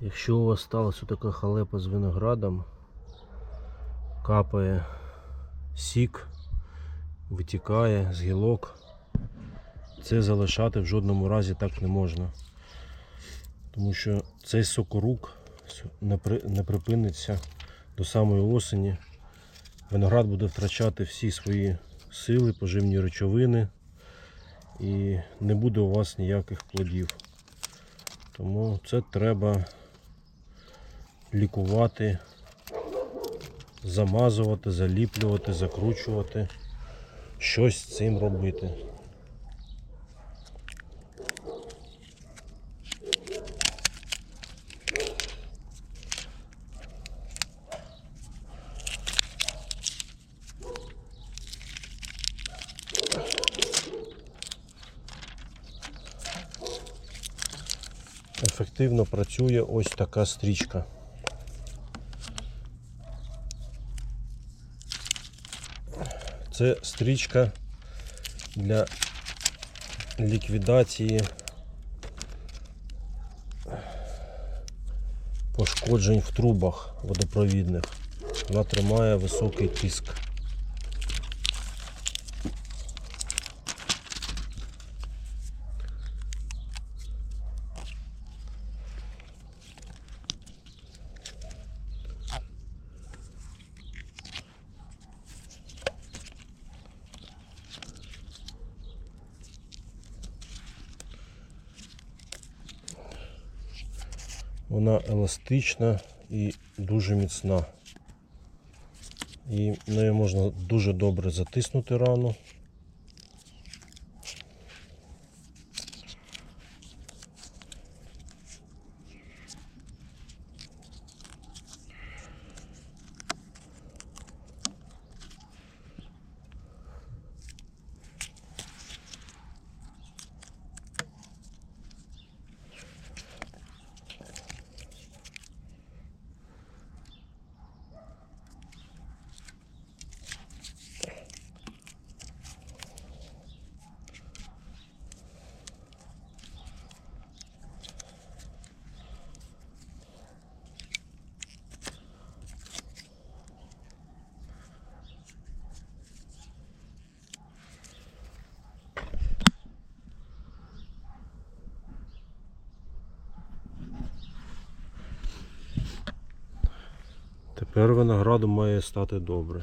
Якщо у вас сталася така халепа з виноградом, капає сік, витікає з гілок, це залишати в жодному разі так не можна. Тому що цей сокорук не, припиниться до самої осені. Виноград буде втрачати всі свої сили, поживні речовини і не буде у вас ніяких плодів. Тому це треба лікувати, замазувати, заліплювати, закручувати, щось з цим робити. Ефективно працює ось така стрічка. Це стрічка для ліквідації пошкоджень в трубах водопровідних. Вона тримає високий тиск. Вона еластична і дуже міцна. І нею можна дуже добре затиснути рану. Тепер винограду має стати добре.